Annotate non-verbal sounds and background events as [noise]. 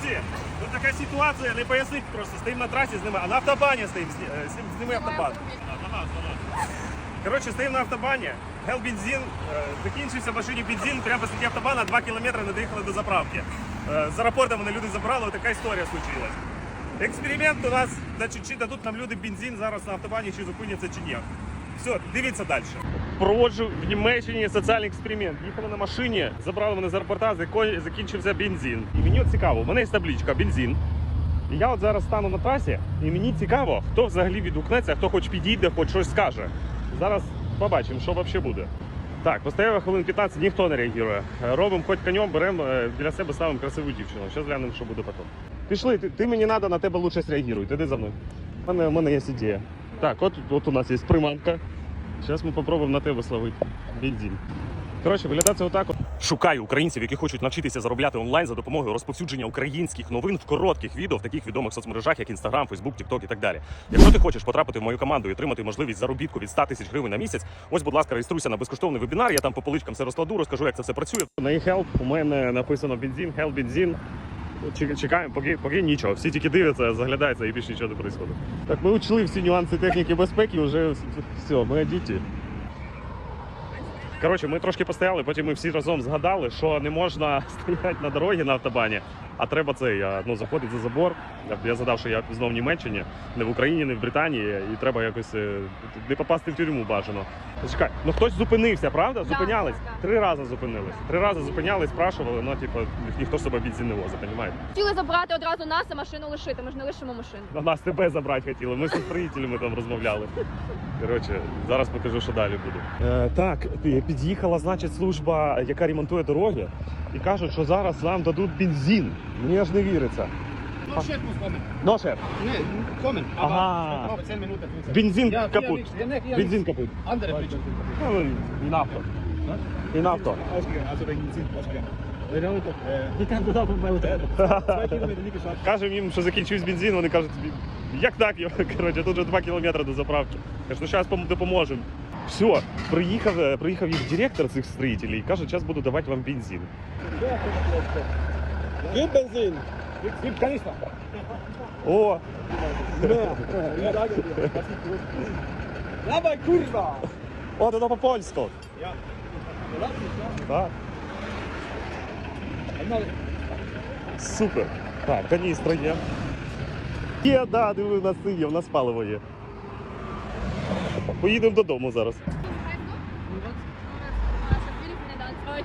Друзі, тут така ситуація, не пояснити просто. Стоїмо на трасі з ними, а на автобані стоїмо, з- е, з- зніми автобан. Коротше, стоїмо на автобані, гел бензин, е, закінчився в машині бензин, прямо посреди автобана 2 кілометри не доїхали до заправки. Е, З аеропорту мене люди забрали, така історія случилась. Експеримент у нас, значить, чи дадуть нам люди бензин зараз на автобані, чи зупиняться, чи ні. Все, дивіться далі. Проводжу в Німеччині соціальний експеримент. Їхали на машині, забрали мене з аеропорта, закінчився бензин. І мені от цікаво, у мене є табличка бензин. І я от зараз стану на трасі, і мені цікаво, хто взагалі відгукнеться, хто хоч підійде, хоч щось скаже. Зараз побачимо, що взагалі буде. Так, постояв хвилин 15, ніхто не реагує. Робимо хоч конем, беремо е, для себе ставимо красиву дівчину. Зараз глянемо, що буде потім. Пішли, ти, ти мені треба, на тебе лучше среагуй. Іди за мною. У мене, у мене є ідея. Так, от, от у нас є приманка. Зараз ми попробуємо на тебе словити бензин. Коротше, виглядає це отак. Шукаю українців, які хочуть навчитися заробляти онлайн за допомогою розповсюдження українських новин в коротких відео в таких відомих соцмережах, як Instagram, Facebook, TikTok і так далі. Якщо ти хочеш потрапити в мою команду і отримати можливість заробітку від 100 тисяч гривень на місяць, ось, будь ласка, реєструйся на безкоштовний вебінар. Я там по поличкам все розкладу, розкажу, як це все працює. На e-help у мене написано бензин, help бензин. Чек- Чекаємо, поки, поки нічого. Всі тільки дивляться, заглядаються і більше нічого не відбувається. Так, ми учли всі нюанси техніки безпеки, вже все, ми діти. Коротше, ми трошки постояли, потім ми всі разом згадали, що не можна [laughs] стояти на дорогі на автобані, а треба це я, ну, заходити за забор. Я, згадав, що я знову в Німеччині, не в Україні, не в Британії, і треба якось е, не попасти в тюрму бажано. Чекай, ну хтось зупинився, правда? Зупинялись? Три рази зупинились. Три рази зупинялись, спрашували, ну типу, ніхто собою бензин не возить, розумієте? Хотіли забрати одразу нас, а машину лишити. Ми ж не лишимо машину. На нас тебе забрати хотіли. Ми з строїтелями там розмовляли. Коротше, зараз покажу, що далі буде. Е, так, під'їхала, значить, служба, яка ремонтує дороги, і кажуть, що зараз нам дадуть бензин. Мені аж не віриться. No. Ну, Nee, kommen. Aber Aha. ich 10 Minuten. бензин Ja. Ja, nee, Бензин капут. Andere Bridge. Ну. Ausgegangen, also wegen Benzin ausgegangen. Geschafft. Кажемо їм, що закінчився бензин, вони кажуть, як так? Коротше, тут вже 2 кілометри до заправки. Кажуть, ну зараз допоможемо. Все, приїхав, е, приїхав їх директор цих строїтелів і каже, зараз буду давати вам бензин. Gib Benzin. Gib Kanister. О, Dawaj, kurwa! о, це по-польську. Так, погнали. Супер. Так, каністра є. Є, да, диви, у нас є, у нас паливо є. Поїдемо додому зараз. Ой,